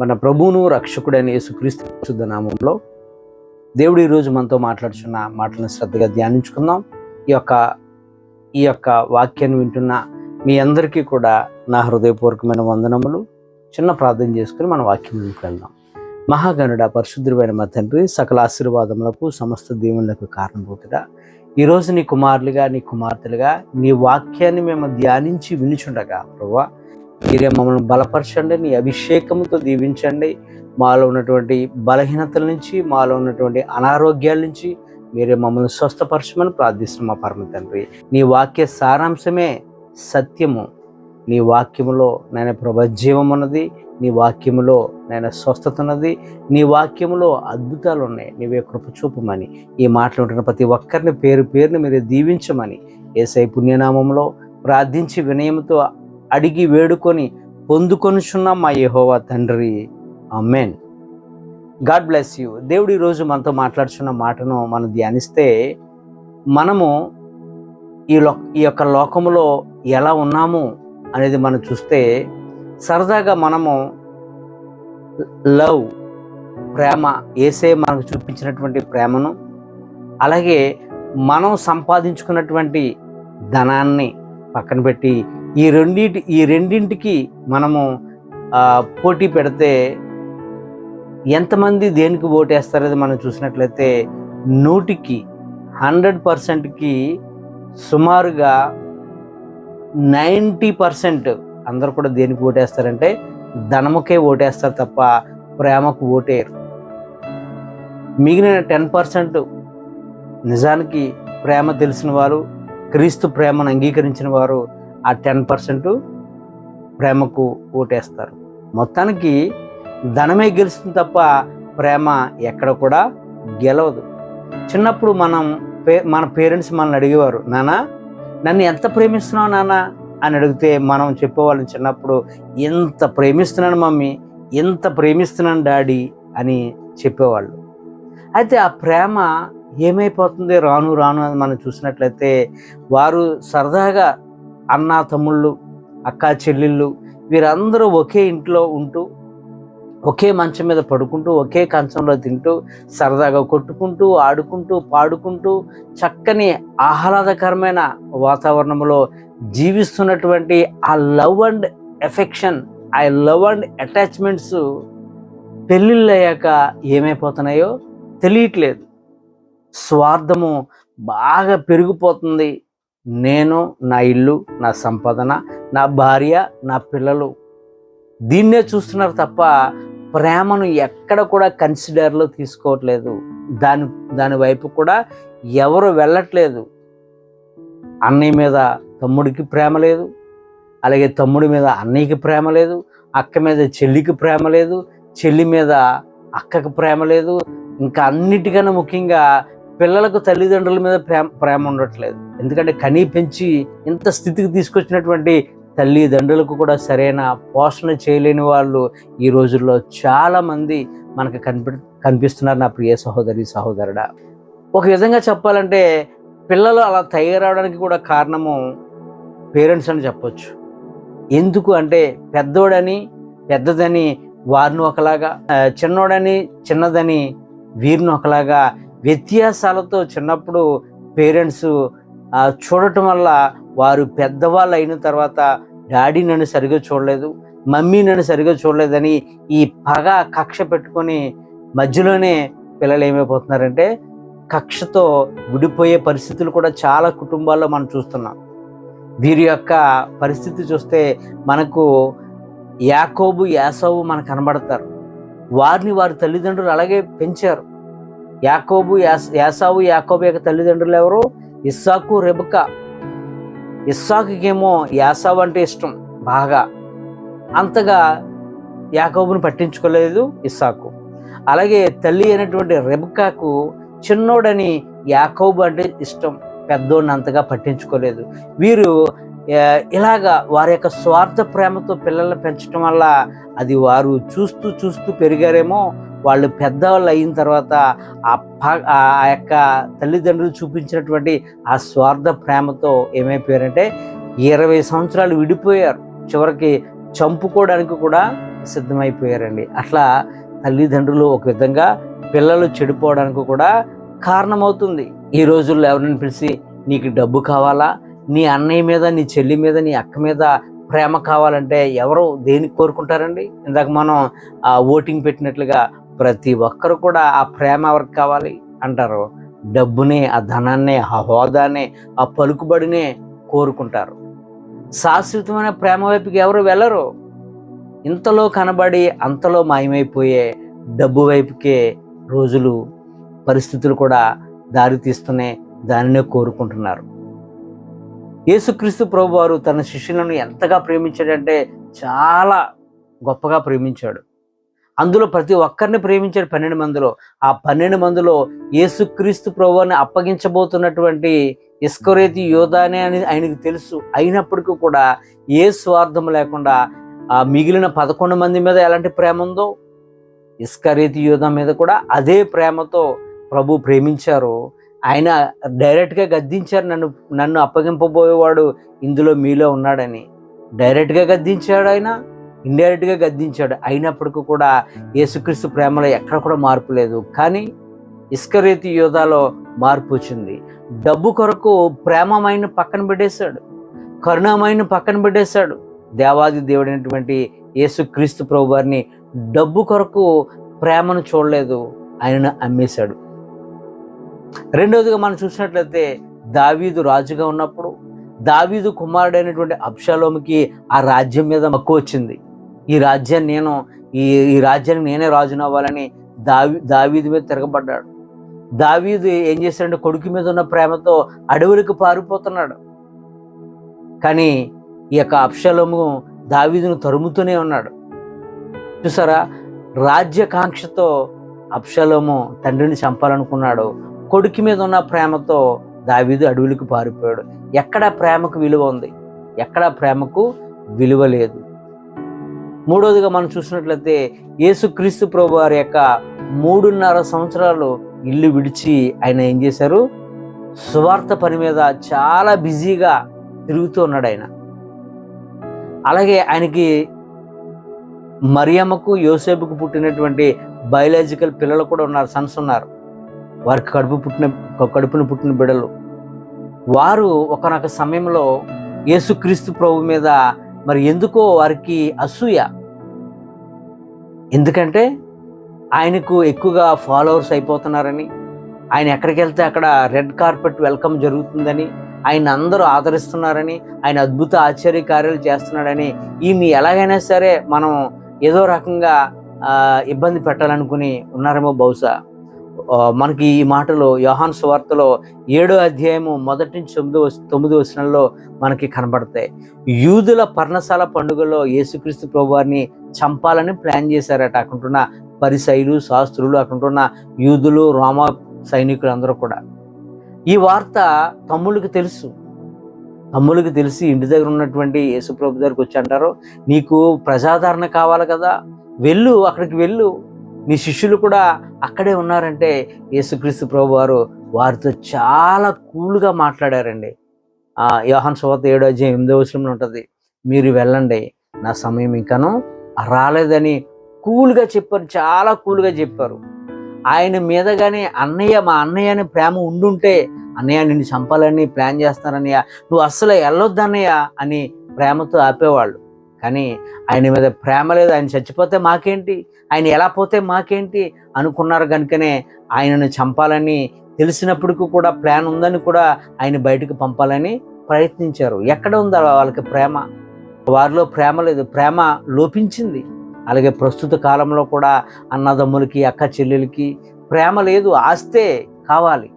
మన ప్రభువును రక్షకుడైన యేసుక్రీస్తు శుద్ధ నామంలో దేవుడు ఈరోజు మనతో మాట్లాడుచున్న మాటలను శ్రద్ధగా ధ్యానించుకుందాం. ఈ యొక్క ఈ యొక్క వాక్యాన్ని వింటున్న మీ అందరికీ కూడా నా హృదయపూర్వకమైన వందనములు. చిన్న ప్రార్థన చేసుకుని మన వాక్యంలోకి వెళ్దాం. మహాగణుడ పరిశుద్ధుడైన మా తండ్రి సకల ఆశీర్వాదములకు సమస్త దీవులకు కారణభూతుడా. ఈరోజు నీ కుమారులుగా నీ కుమార్తెలుగా నీ వాక్యాన్ని మేము ధ్యానించి వినుచుండగా ప్రభా మీరే మమ్మల్ని బలపరచండి నీ అభిషేకంతో దీవించండి. మాలో ఉన్నటువంటి బలహీనతల నుంచి మాలో ఉన్నటువంటి అనారోగ్యాల నుంచి మీరే మమ్మల్ని స్వస్థపరచమని ప్రార్థిస్తున్నాం మా పరమ తండ్రి. నీ వాక్య సారాంశమే సత్యము. నీ వాక్యములో నేను ప్రభ జీవం ఉన్నది నీ వాక్యములో నేను స్వస్థత ఉన్నది నీ వాక్యములో అద్భుతాలు ఉన్నాయి. నీవే కృప చూపమని ఈ మాటలు ఉంటున్న ప్రతి ఒక్కరిని పేరు పేరుని మీరు దీవించమని ఏసై పుణ్యనామంలో ప్రార్థించి వినయంతో అడిగి వేడుకొని పొందుకొనుచున్నాం మా యహోవా తండ్రి. Amen God bless you. దేవుడు ఈరోజు మనతో మాట్లాడుచున్న మాటను మనం ధ్యానిస్తే మనము ఈ లో ఈ యొక్క లోకములో ఎలా ఉన్నాము అనేది మనం చూస్తే సరదాగా మనము లవ్ ప్రేమ ఏసే మనకు చూపించినటువంటి ప్రేమను అలాగే మనం సంపాదించుకున్నటువంటి ధనాన్ని పక్కన పెట్టి ఈ రెండింటి ఈ రెండింటికి మనము పోటీ పెడితే ఎంతమంది దేనికి ఓటేస్తారది మనం చూసినట్లయితే నూటికి హండ్రెడ్ పర్సెంట్కి సుమారుగా నైంటీ పర్సెంట్ అందరు కూడా దేనికి ఓటేస్తారంటే ధనముకే ఓటేస్తారు తప్ప ప్రేమకు ఓటేయరు. మిగిలిన టెన్ పర్సెంట్ నిజానికి ప్రేమ తెలిసిన వారు క్రీస్తు ప్రేమను అంగీకరించిన వారు ఆ టెన్ పర్సెంట్ ప్రేమకు ఓటేస్తారు. మొత్తానికి ధనమే గెలుస్తుంది తప్ప ప్రేమ ఎక్కడ కూడా గెలవదు. చిన్నప్పుడు మనం పే మన పేరెంట్స్ మనల్ని అడిగేవారు నాన్న నన్ను ఎంత ప్రేమిస్తున్నావు నాన్న అని అడిగితే మనం చెప్పేవాళ్ళం చిన్నప్పుడు ఎంత ప్రేమిస్తున్నాను మమ్మీ ఎంత ప్రేమిస్తున్నాను డాడీ అని చెప్పేవాళ్ళు. అయితే ఆ ప్రేమ ఏమైపోతుంది? రాను రాను అని మనం చూసినట్లయితే వారు సరదాగా అన్న తమ్ముళ్ళు అక్క చెల్లెళ్ళు వీరందరూ ఒకే ఇంట్లో ఉంటూ ఒకే మంచం మీద పడుకుంటూ ఒకే కంచంలో తింటూ సరదాగా కొట్టుకుంటూ ఆడుకుంటూ పాడుకుంటూ చక్కని ఆహ్లాదకరమైన వాతావరణంలో జీవిస్తున్నటువంటి ఆ లవ్ అండ్ ఎఫెక్షన్ ఆ లవ్ అండ్ అటాచ్మెంట్స్ పెళ్ళిళ్ళయ్యాక ఏమైపోతున్నాయో తెలియట్లేదు. స్వార్థము బాగా పెరిగిపోతుంది. నేను నా ఇల్లు నా సంపాదన నా భార్య నా పిల్లలు దీన్నే చూస్తున్నారు తప్ప ప్రేమను ఎక్కడ కూడా కన్సిడర్లో తీసుకోవట్లేదు. దాని దాని వైపు కూడా ఎవరు వెళ్ళట్లేదు. అన్నయ్య మీద తమ్ముడికి ప్రేమ లేదు. అలాగే తమ్ముడి మీద అన్నయ్యకి ప్రేమ లేదు. అక్క మీద చెల్లికి ప్రేమ లేదు. చెల్లి మీద అక్కకి ప్రేమ లేదు. ఇంకా అన్నిటికన్నా ముఖ్యంగా పిల్లలకు తల్లిదండ్రుల మీద ప్రేమ ప్రేమ ఉండట్లేదు. ఎందుకంటే కనీ పెంచి ఇంత స్థితికి తీసుకొచ్చినటువంటి తల్లిదండ్రులకు కూడా సరైన పోషణ చేయలేని వాళ్ళు ఈ రోజుల్లో చాలామంది మనకు కనిపి కనిపిస్తున్నారు నా ప్రియ సహోదరి సహోదరుడా. ఒక విధంగా చెప్పాలంటే పిల్లలు అలా తయారవడానికి కూడా కారణము పేరెంట్స్ అని చెప్పొచ్చు. ఎందుకు అంటే పెద్దోడని పెద్దదని వారిని ఒకలాగా చిన్నోడని చిన్నదని వీరిని ఒకలాగా వ్యత్యాసాలతో చిన్నప్పుడు పేరెంట్స్ చూడటం వల్ల వారు పెద్దవాళ్ళు అయిన తర్వాత డాడీ నన్ను సరిగా చూడలేదు మమ్మీ నన్ను సరిగా చూడలేదని ఈ పగ కక్ష పెట్టుకొని మధ్యలోనే పిల్లలు ఏమైపోతున్నారంటే కక్షతో విడిపోయే పరిస్థితులు కూడా చాలా కుటుంబాల్లో మనం చూస్తున్నాం. వీరి యొక్క పరిస్థితి చూస్తే మనకు యాకోబు యాసవు మనకు కనబడతారు. వారిని వారి తల్లిదండ్రులు అలాగే పెంచారు. యాకోబు యాస్ యాసావు యాకోబు యొక్క తల్లిదండ్రులు ఎవరు? ఇస్సాకు రెబక. ఇస్సాకుకేమో యాసావు అంటే ఇష్టం బాగా. అంతగా యాకోబుని పట్టించుకోలేదు ఇస్సాకు. అలాగే తల్లి అయినటువంటి రెబకాకు చిన్నోడని యాకోబు అంటే ఇష్టం పెద్దోడిని అంతగా పట్టించుకోలేదు. వీరు ఇలాగా వారి యొక్క స్వార్థ ప్రేమతో పిల్లల్ని పెంచడం వల్ల అది వారు చూస్తూ చూస్తూ పెరిగారేమో వాళ్ళు పెద్దవాళ్ళు అయిన తర్వాత ఆ ఆ యొక్క తల్లిదండ్రులు చూపించినటువంటి ఆ స్వార్థ ప్రేమతో ఏమైపోయారంటే ఇరవై సంవత్సరాలు విడిపోయారు. చివరికి చంపుకోవడానికి కూడా సిద్ధమైపోయారండి. అట్లా తల్లిదండ్రులు ఒక విధంగా పిల్లలు చెడిపోవడానికి కూడా కారణమవుతుంది. ఈ రోజుల్లో ఎవరిని పిలిచి నీకు డబ్బు కావాలా? నీ అన్నయ్య మీద నీ చెల్లి మీద నీ అక్క మీద ప్రేమ కావాలంటే ఎవరు దేనికి కోరుకుంటారండి? ఇందాక మనం ఆ ఓటింగ్ పెట్టినట్లుగా ప్రతి ఒక్కరు కూడా ఆ ప్రేమ ఎవరికి కావాలి అంటారు? డబ్బునే ఆ ధనాన్నే ఆ హోదానే ఆ పలుకుబడినే కోరుకుంటారు. శాశ్వతమైన ప్రేమ వైపుకి ఎవరు వెళ్ళరు. ఇంతలో కనబడి అంతలో మాయమైపోయే డబ్బు వైపుకే రోజులు పరిస్థితులు కూడా దారితీస్తూనే దానినే కోరుకుంటున్నారు. యేసుక్రీస్తు ప్రభువారు తన శిష్యులను ఎంతగా ప్రేమించాడంటే చాలా గొప్పగా ప్రేమించాడు. అందులో ప్రతి ఒక్కరిని ప్రేమించాడు పన్నెండు మందిలో. ఆ పన్నెండు మందిలో యేసుక్రీస్తు ప్రభువాన్ని అప్పగించబోతున్నటువంటి ఇస్కరేతి యోధానే అని ఆయనకు తెలుసు. అయినప్పటికీ కూడా ఏ స్వార్థం లేకుండా ఆ మిగిలిన పదకొండు మంది మీద ఎలాంటి ప్రేమ ఉందో ఇస్కరేతి యోధ మీద కూడా అదే ప్రేమతో ప్రభు ప్రేమించారు. ఆయన డైరెక్ట్గా గద్దించారు నన్ను నన్ను అప్పగింపబోయేవాడు ఇందులో మీలో ఉన్నాడని. డైరెక్ట్గా గద్దించాడు ఆయన. ఇండైరెక్ట్గా గద్దించాడు. అయినప్పటికీ కూడా యేసుక్రీస్తు ప్రేమలో ఎక్కడ కూడా మార్పు లేదు. కానీ ఇస్కరేతి యోధాలో మార్పు వచ్చింది. డబ్బు కొరకు ప్రేమమైన పక్కన పెట్టేశాడు. కరుణామైన పక్కన పెట్టేశాడు. దేవాది దేవుడైనటువంటి యేసుక్రీస్తు ప్రభు వారిని డబ్బు కొరకు ప్రేమను చూడలేదు. ఆయనను అమ్మేశాడు. రెండవదిగా మనం చూసినట్లయితే దావీదు రాజుగా ఉన్నప్పుడు దావీదు కుమారుడైనటువంటి అప్షాలోమికి ఆ రాజ్యం మీద మక్కువ వచ్చింది. ఈ రాజ్యాన్ని నేను ఈ ఈ రాజ్యానికి నేనే రాజును అవ్వాలని దావి దావీదు మీద తిరగబడ్డాడు. దావీదు ఏం చేశాడంటే కొడుకు మీద ఉన్న ప్రేమతో అడవులకు పారిపోతున్నాడు. కానీ ఈ యొక్క అప్షలము దావీదును తరుముతూనే ఉన్నాడు. చూసారా? రాజ్యకాంక్షతో అప్షలోము తండ్రిని చంపాలనుకున్నాడు. కొడుకు మీద ఉన్న ప్రేమతో దావీదు అడవులకు పారిపోయాడు. ఎక్కడ ప్రేమకు విలువ ఉంది. ఎక్కడ ప్రేమకు విలువ లేదు. మూడవదిగా మనం చూసినట్లయితే యేసుక్రీస్తు ప్రభు వారి యొక్క మూడున్నర సంవత్సరాలు ఇల్లు విడిచి ఆయన ఏం చేశారు? సువార్త పని మీద చాలా బిజీగా తిరుగుతూ ఉన్నాడు ఆయన. అలాగే ఆయనకి మరియమ్మకు యోసేపుకు పుట్టినటువంటి బయలాజికల్ పిల్లలు కూడా ఉన్నారు సన్స్ ఉన్నారు. వారికి కడుపు పుట్టిన కడుపును పుట్టిన బిడలు వారు ఒకనొక సమయంలో యేసుక్రీస్తు ప్రభు మీద మరి ఎందుకో వారికి అసూయ ఎందుకంటే ఆయనకు ఎక్కువగా ఫాలోవర్స్ అయిపోతున్నారని ఆయన ఎక్కడికి వెళ్తే అక్కడ రెడ్ కార్పెట్ వెల్కమ్ జరుగుతుందని ఆయన అందరూ ఆదరిస్తున్నారని ఆయన అద్భుత ఆశ్చర్య కార్యాలు చేస్తున్నాడని ఈమె ఎలాగైనా సరే మనం ఏదో రకంగా ఇబ్బంది పెట్టాలనుకుని ఉన్నారేమో బహుశా. మనకి ఈ మాటలు యోహాన్ సువార్తలో ఏడో అధ్యాయము మొదటి నుంచి తొమ్మిదో తొమ్మిది వచనంలో మనకి కనబడతాయి. యూదుల పర్ణశాల పండుగలో యేసుక్రీస్తు ప్రభు వారిని చంపాలని ప్లాన్ చేశారట. అక్కడున్న పరిసైలు శాస్త్రులు అక్కడున్న యూదులు రోమా సైనికులు అందరూ కూడా. ఈ వార్త తమ్ముళ్ళకి తెలుసు. తమ్ముళ్ళకి తెలిసి ఇంటి దగ్గర ఉన్నటువంటి యేసుప్రభు దగ్గరికి వచ్చి అంటారు నీకు ప్రజాదరణ కావాలి కదా. వెళ్ళు అక్కడికి వెళ్ళు. నీ శిష్యులు కూడా అక్కడే ఉన్నారంటే యేసుక్రీస్తు ప్రభు వారు వారితో చాలా కూల్గా మాట్లాడారండి. ఆ యోహాన్ ఏడో అధ్యాయం ఎనిమిదో వచనంలో ఉంటుంది మీరు వెళ్ళండి నా సమయం ఇంకాను రాలేదని కూల్గా చెప్పారు చాలా కూల్గా చెప్పారు. ఆయన మీద కానీ అన్నయ్య మా అన్నయ్య అని ప్రేమ ఉండుంటే అన్నయ్య నిన్ను చంపాలని ప్లాన్ చేస్తారన్నయ్య నువ్వు అస్సలు వెళ్ళొద్దు అన్నయ్య అని ప్రేమతో ఆపేవాళ్ళు. కానీ ఆయన మీద ప్రేమ లేదు ఆయన చచ్చిపోతే మాకేంటి? ఆయన ఎలా పోతే మాకేంటి? అనుకున్నారు కనుకనే ఆయనను చంపాలని తెలిసినప్పటికీ కూడా ప్లాన్ ఉందని కూడా ఆయన బయటకు పంపాలని ప్రయత్నించారు. ఎక్కడ ఉందా వాళ్ళకి ప్రేమ? వారిలో ప్రేమ లేదు. ప్రేమ లోపించింది. అలాగే ప్రస్తుత కాలంలో కూడా అన్నదమ్ములకి అక్క చెల్లెలకి ప్రేమ లేదు. ఆస్తే కావాలి.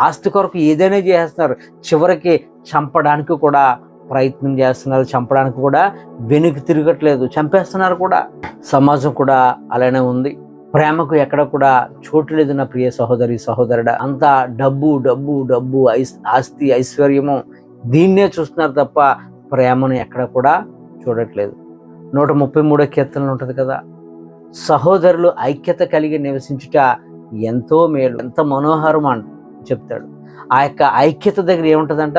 ఆస్తి కొరకు ఏదైనా చేస్తున్నారు. చివరికి చంపడానికి కూడా ప్రయత్నం చేస్తున్నారు చంపడానికి కూడా వెనుక తిరగట్లేదు చంపేస్తున్నారు కూడా. సమాజం కూడా అలానే ఉంది. ప్రేమకు ఎక్కడ కూడా చోటు లేదు నా ప్రియ సహోదరి సహోదరుడ. అంతా డబ్బు డబ్బు డబ్బు ఐస్ ఆస్తి ఐశ్వర్యము దీన్నే చూస్తున్నారు తప్ప ప్రేమను ఎక్కడ కూడా చూడట్లేదు. నూట ముప్పై మూడో కీర్తనలు ఉంటుంది కదా సహోదరులు ఐక్యత కలిగి నివసించుట ఎంతో మేలు ఎంత మనోహరం అంట చెప్తాడు. ఆ యొక్క ఐక్యత దగ్గర ఏముంటుందంట?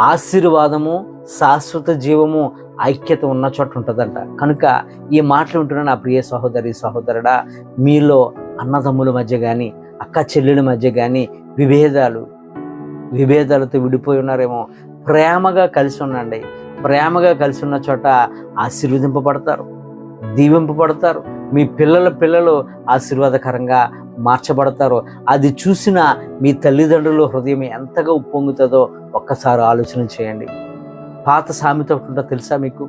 ఆశీర్వాదము శాశ్వత జీవము ఐక్యత ఉన్న చోట ఉంటుందంట. కనుక ఈ మాటలు ఉంటున్న నా ప్రియ సహోదరి సహోదరుడా మీలో అన్నదమ్ముల మధ్య కానీ అక్క చెల్లెల మధ్య కానీ విభేదాలు విభేదాలతో విడిపోయి ఉన్నారేమో ప్రేమగా కలిసి ఉండండి. ప్రేమగా కలిసి ఉన్న చోట ఆశీర్వదింపబడతారు దీవింపబడతారు. మీ పిల్లల పిల్లలు ఆశీర్వాదకరంగా మార్చబడతారు అది చూసిన మీ తల్లిదండ్రుల హృదయం ఎంతగా ఉప్పొంగుతుందో ఒక్కసారి ఆలోచన చేయండి. పాత సామెత ఒకటి ఉంటుందో తెలుసా మీకు?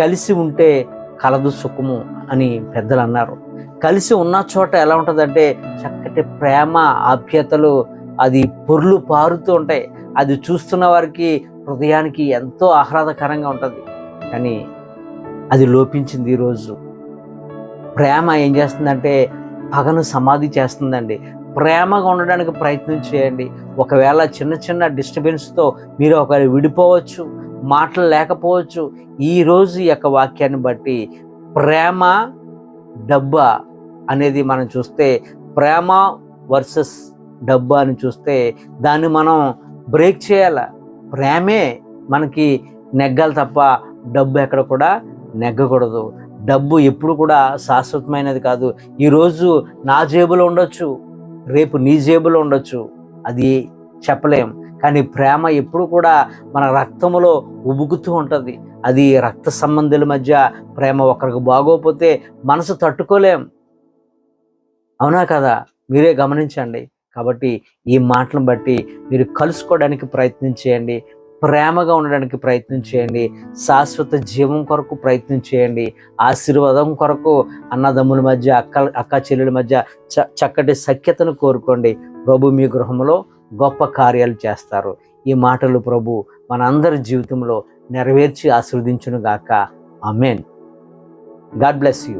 కలిసి ఉంటే కలదు సుఖము అని పెద్దలు అన్నారు. కలిసి ఉన్న చోట ఎలా ఉంటుందంటే చక్కటి ప్రేమ ఆప్యతలు అది పొర్లు పారుతూ ఉంటాయి. అది చూస్తున్న వారికి హృదయానికి ఎంతో ఆహ్లాదకరంగా ఉంటుంది. కానీ అది లోపించింది ఈరోజు ప్రేమ ఏం చేస్తుందంటే పగను సమాధి చేస్తుందండి. ప్రేమగా ఉండడానికి ప్రయత్నం చేయండి. ఒకవేళ చిన్న చిన్న డిస్టర్బెన్స్తో మీరు ఒక విడిపోవచ్చు మాటలు లేకపోవచ్చు ఈరోజు ఈ యొక్క వాక్యాన్ని బట్టి ప్రేమ డబ్బా అనేది మనం చూస్తే ప్రేమ వర్సెస్ డబ్బా అని చూస్తే దాన్ని మనం బ్రేక్ చేయాల. ప్రేమే మనకి నెగ్గాలి తప్ప డబ్బు ఎక్కడ కూడా నెగ్గకూడదు. డబ్బు ఎప్పుడు కూడా శాశ్వతమైనది కాదు. ఈరోజు నా జేబులో ఉండొచ్చు రేపు నీ జేబులో ఉండొచ్చు అది చెప్పలేం. కానీ ప్రేమ ఎప్పుడు కూడా మన రక్తములో ఉబుకుతూ ఉంటుంది. అది రక్త సంబంధుల మధ్య ప్రేమ ఒకరికి బాగోపోతే మనసు తట్టుకోలేం. అవునా కదా? మీరే గమనించండి. కాబట్టి ఈ మాటలను బట్టి మీరు కలుసుకోవడానికి ప్రయత్నం చేయండి. ప్రేమగా ఉండడానికి ప్రయత్నం చేయండి. శాశ్వత జీవం కొరకు ప్రయత్నం చేయండి. ఆశీర్వాదం కొరకు అన్నదమ్ముల మధ్య అక్క అక్క చెల్లెల మధ్య చ చక్కటి సఖ్యతను కోరుకోండి. ప్రభు మీ గృహంలో గొప్ప కార్యాలు చేస్తారు. ఈ మాటలు ప్రభు మనందరి జీవితంలో నెరవేర్చి ఆశీర్వదించును గాక అమేన్ గాడ్ బ్లెస్ యూ.